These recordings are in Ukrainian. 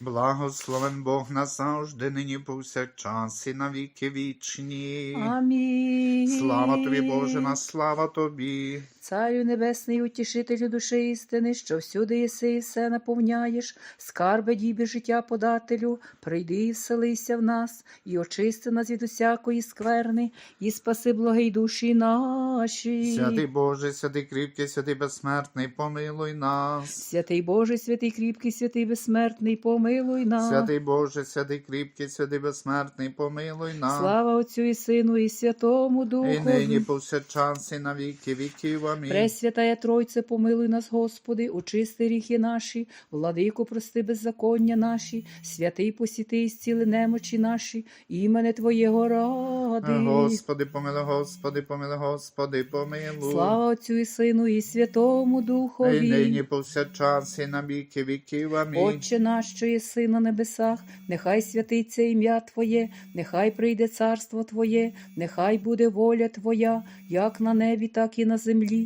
Благословен Бог назавжди, нині повсякчас і на віки вічні. Амінь. Слава тобі, Боже, на слава тобі. Царю небесний, утішителю душі істини, що всюди єси і все наповняєш, скарби дібі життя подателю, прийди і вселися в нас, і очисти нас від усякої скверни, і спаси благий душі наші. Святий Боже, святий кріпкий, святий безсмертний, помилуй нас. Святий Боже, святий кріпкий, святий безсмертний, помилуй нас. Святий Боже, святий кріпкий, святий безсмертний, помилуй нас. Слава Отцю і Сину, і Святому Духу. І нині повсякчас і на віки віків. Амінь. Пресвятая Тройце, помилуй нас, Господи, очисти ріхи наші, владику, прости беззаконня наші, святий посіти і зціли немочі наші, імене Твоєго ради. Господи, помилуй, Господи, помилуй, Господи, помилуй. Слава Отцю і Сину, і Святому І Духові. нині повсякчас і на віки віків. Амінь. Отче наш, що єси на небесах, нехай святиться ім'я Твоє, нехай прийде царство Твоє, нехай буде воля Твоя, як на небі, так і на землі.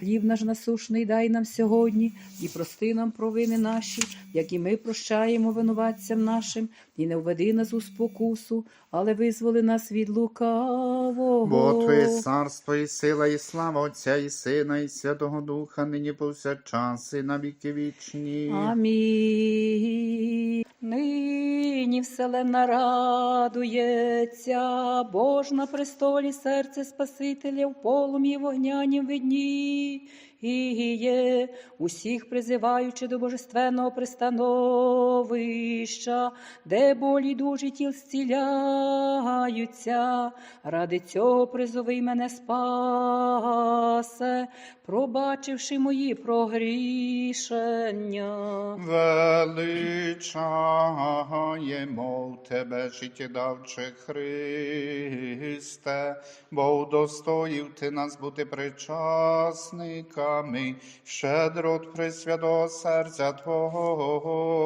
Хліб наш насушний дай нам сьогодні, і прости нам провини наші, як і ми прощаємо винуватцям нашим, і не введи нас у спокусу, але визволи нас від лукавого. Бо Твоє царство і сила, і слава Отця, і Сина, і Святого Духа, нині повсякчас і на віки вічні. Амінь. Нині вселенна радується, Бож на престолі серце Спасителя в полум'ї вогнянім видні. І є, усіх призиваючи до божественного пристановища, де болі дужі тіл зціляються. Ради цього призови мене спасе, пробачивши мої прогрішення. Величаємо Тебе, життєдавче Христе, бо удостоїв Ти нас бути причасниками, щедрот Пресвятого серця Твого.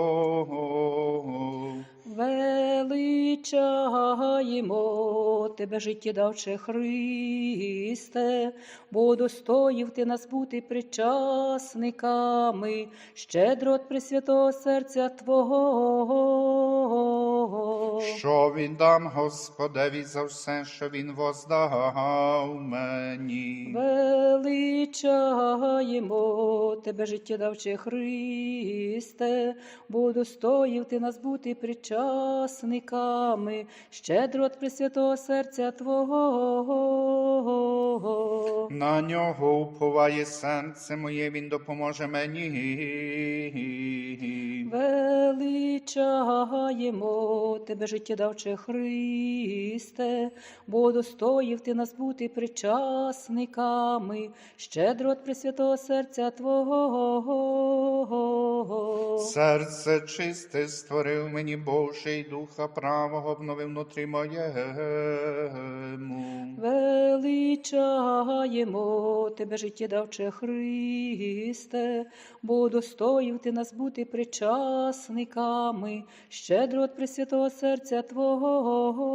Величаємо тебе, життєдавче Христе, бо достоїв ти нас бути причасниками, щедро от Пресвятого серця Твого. Що віддам Господеві за все, що Він воздав мені. Величаємо тебе, життєдавче Христе, бо достоїв ти нас бути причасниками, щедро от Пресвятого серця Твого. На нього уповає серце моє, він допоможе мені. Величаємо тебе, життєдавче Христе, бо достоїв ти нас бути причасниками, щедро от Пресвятого серця Твого. Серце чисте створив мені Боже, і духа правого обновив внутрі моєму. Величаємо тебе, життєдавче Христе, бо достоїв ти нас бути причасниками, щедро от Пресвятого серця Твого.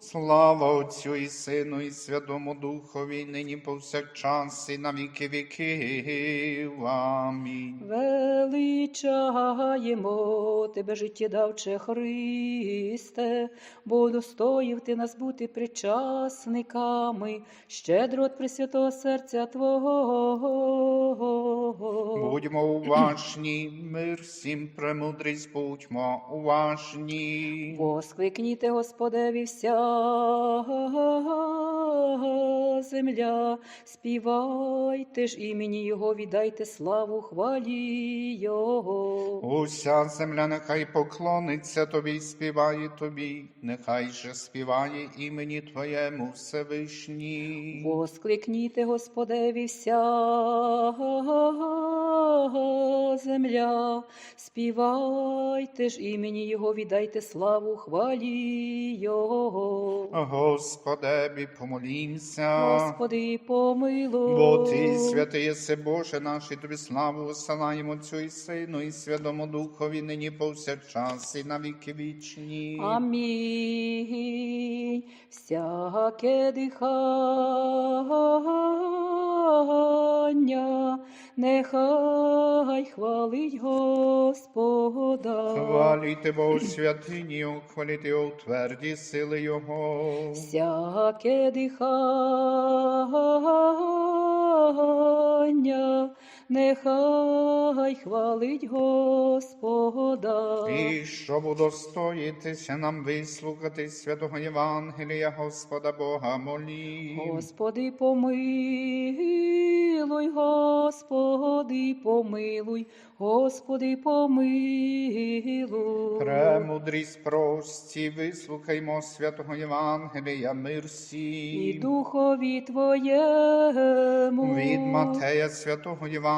Слава Отцю і Сину, і Святому Духові, нині повсякчас, і на віки віків. Амінь. Величаємо тебе, життєдавче Христе, бо достоїв ти нас бути причасниками, щедро от Пресвятого серця Твого. Будьмо уважні, мир всім премудрість, будьмо уважні. Воскликніте Господеві вся земля, співайте ж імені Його, віддайте славу хвалі Його. Уся земля нехай поклониться тобі, й співає тобі, нехай же співає імені Твоєму Всевишній. Воскликніте Господеві вся земля, співайте ж імені Його, віддайте славу хвалі Його. Господебі, помолімся. Господи, помилуй. Бо ти святий єси Боже наш, і тобі славу висилаємо Цю і Сину, і Святому Духові, нині повсякчас, і на віки вічні. Амінь. Всяке дихання, нехай хвалить Господа. Хваліте Бо у святині, хваліте у тверді сили Його. Всяке дихання, нехай хвалить Господа. І щоб удостоїтися нам вислухати святого Євангелія Господа Бога молі. Господи, помилуй, Господи, помилуй, Господи, помилуй. Премудрість прості, вислухаймо святого Євангелія, мир І духові Твоєму. Від Матея святого Євангелія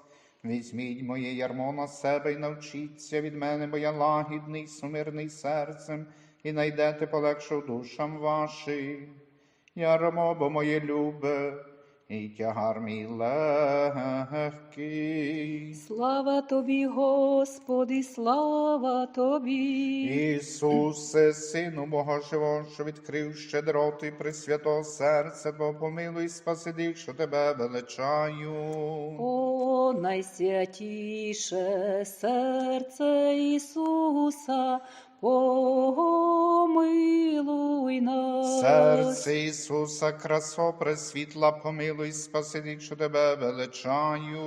Візьміть моє ярмо на себе і навчіться від мене, бо я лагідний, сумирний серцем, і найдете полегшу душам вашим. Ярмо, бо моє любе, і тягар мій легкий. Слава Тобі, Господи, слава Тобі. Ісусе, Сину Бога Живого, що відкрив щедроту і пресвятого серця, Твого помилуй, спаси тих, що тебе величаю. О, найсвятіше серце Ісуса, помилуй нас. Серце Ісуса, красо пресвітла, помилуй, спаси що тебе величаю.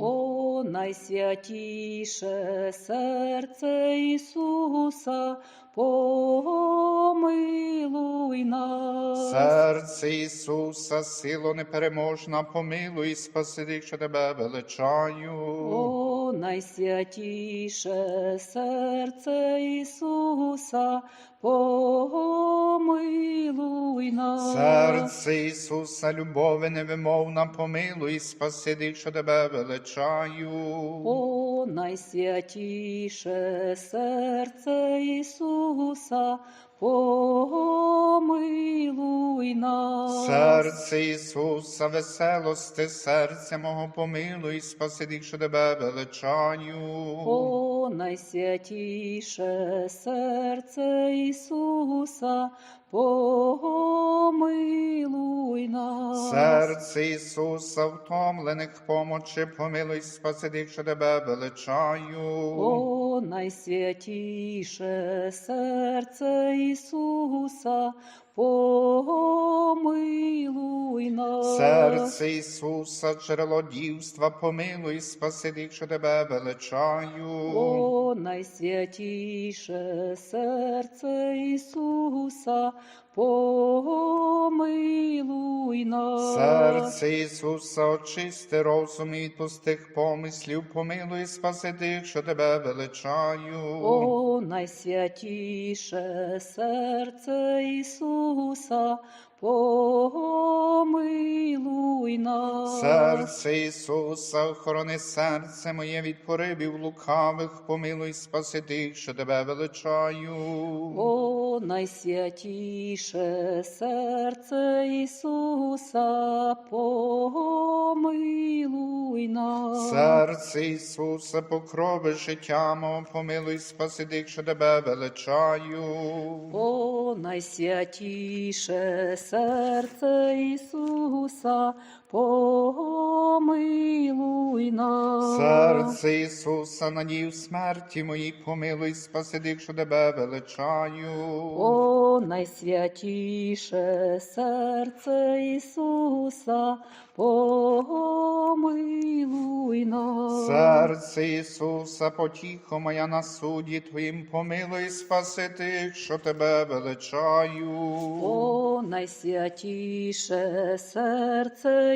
О, найсвятіше серце Ісуса, помилуй нас. Серце Ісуса, сило непереможна, помилуй, спаси тих, що тебе величаю. О, найсвятіше серце Ісуса, помилуй нас. Серце Ісуса, любові невимовна, помилуй, спаси тих, що тебе величаю. О, найсвятіше серце Ісуса, помилуй нас. Серце Ісуса, веселости, серця мого помилуй, спаси тих, що тебе величаю. О, найсвятіше серце Ісуса, помилуй нас. Серце Ісуса, втомлених помочи, помилуй, спаси тих, що тебе величаю. О, найсвятіше серце Ісуса, помилуй нас. Серце Ісуса, джерело дівства, помилуй, спаси тих, що тебе величаю. О, найсвятіше серце Ісуса, помилуй нас. Серце Ісуса, очисти розум і пустих помислів, помилуй, спаси тих, що тебе величаю. О, найсвятіше серце Ісуса, помилуй нас. Серце Ісуса, охорони серце моє від поривів лукавих, помилуй, спаси тих, що тебе величаю. О, найсвятіше серце Ісуса, помилуй нас. Серце Ісуса, покрови життя мого, помилуй, спаси тих, що тебе величаю. О, найсвятіше серце Ісуса, помилуй нас. Серце Ісуса, надій в смерті моїй, помилуй, спаси тих, що тебе величаю. О, найсвятіше серце Ісуса, помилуй нас. Серце Ісуса, потіхо моя на суді Твоїм, помилуй, спаси тих, що тебе величаю. О, найсвятіше серце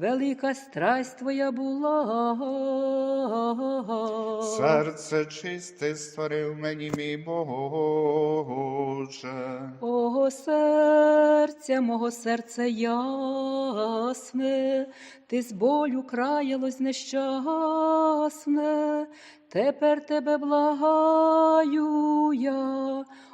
велика страсть твоя була. Серце чисте створив мені, мій Боже. Ого серця, мого серце ясне, ти з болю краялось нещасне, тепер тебе благаю я,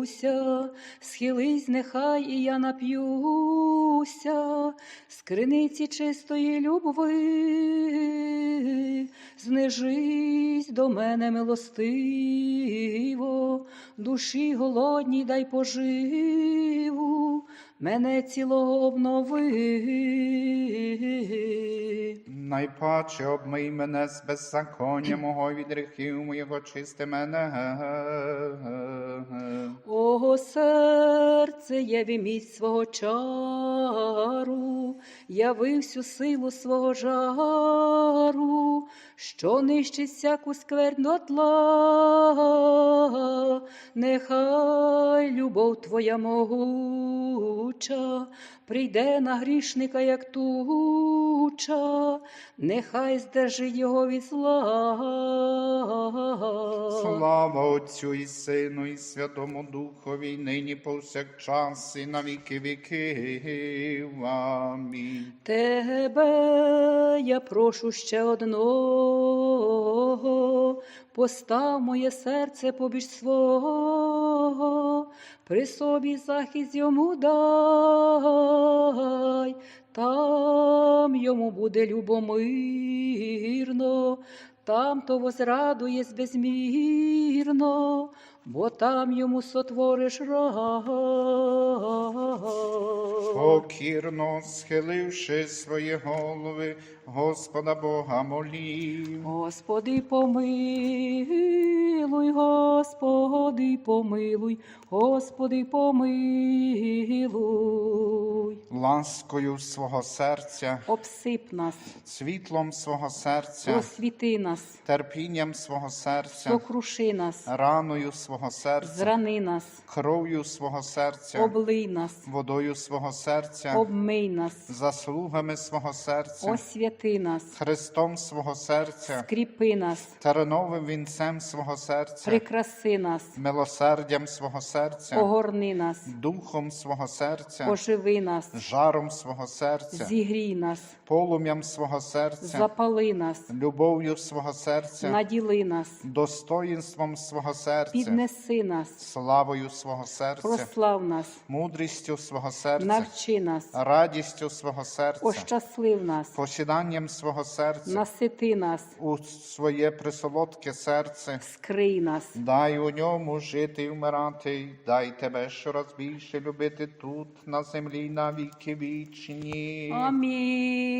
дивлюся, схились, нехай і я нап'юся, з криниці чистої любви, знижись до мене милостиво, душі голодній дай поживу, мене цілого обнови. Найпаче обмий мене з беззаконня мого від гріхів моєго чисти мене. Серце, яви міць свого чару, яви всю силу свого жару, що нищить всяку скверну тла, нехай любов твоя могуча, прийде на грішника, як туча, нехай здержить його від зла. Слава Отцю і Сину, і Святому Духові, нині повсякчас, і на віки віків. Амінь. Тебе я прошу ще одного, постав моє серце побіж свого, при собі захист йому дай, там йому буде любомирно, там то возрадує безмірно, бо там йому сотвориш рай. Покірно схиливши свої голови, Господа Бога молів. Господи, помилуй, Господи, помилуй, Господи, помилуй. Ласкою свого серця, Обсип нас, світлом свого серця, просвіти нас, терпінням свого серця, сокруши нас, раною свого серця, зрани нас, кров'ю свого серця, облий нас, водою свого серця, обмий нас, заслугами свого серця, освяти нас, Христом свого серця, скріпи нас, терновим вінцем свого серця, прикраси нас, милосердям свого серця, огорни нас, духом свого серця, оживи нас, жаром свого серця, зігрій нас, полум'ям свого серця, запали нас, любов'ю свого серця, наділи нас, достоїнством свого серця, піднеси нас, славою свого серця, прослав нас, мудрістю свого серця, навчи нас, радістю свого серця, ощаслив нас, посіданням свого серця, насити нас, у своє присолодке серце. скрий нас, Дай у ньому жити і вмирати, дай тебе щораз більше любити тут, на землі, на віки вічні. амінь.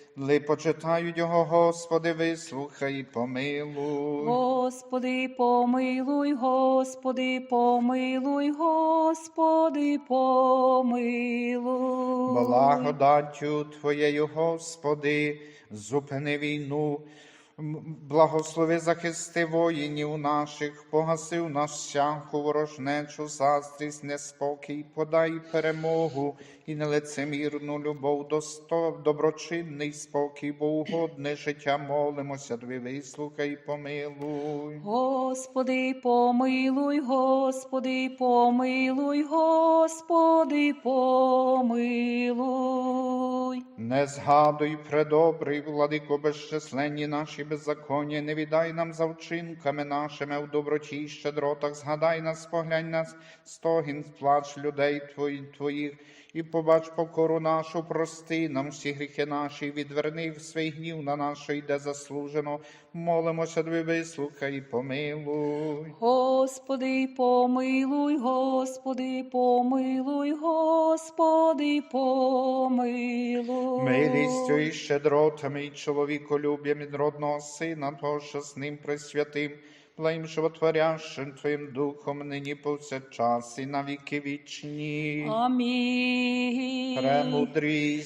Ли почитають його, Господи, вислухай і помилуй. Господи, помилуй, Господи, помилуй, Господи, помилуй. Благодаттю Твоєю, Господи, зупини війну. Благослови захисти воїнів наших, погаси в нас всяку ворожнечу, заздрість, неспокій, подай перемогу і нелицемірну любов, досто, доброчинний спокій, бо угодне життя молимося, Тобі вислухай помилуй. Господи, помилуй, Господи, помилуй, Господи, помилуй. Не згадуй, предобрий, владико, безчисленні наші беззаконня, не віддай нам за вчинками нашими в доброті й щедротах, згадай нас, поглянь нас, стогін, плач людей твої, твоїх, і побач покору нашу, прости нам всі гріхи наші, відверни в свій гнів на що йде заслужено. Молимося, тобі вислухай і помилуй. Господи, помилуй, Господи, помилуй, Господи, помилуй. Милістю і щедротами, і чоловіколюб'ям від родного сина, того, що з ним присвятим, благим животворящим Твоїм духом, нині повсякчас і на віки вічні. Амінь. Премудрий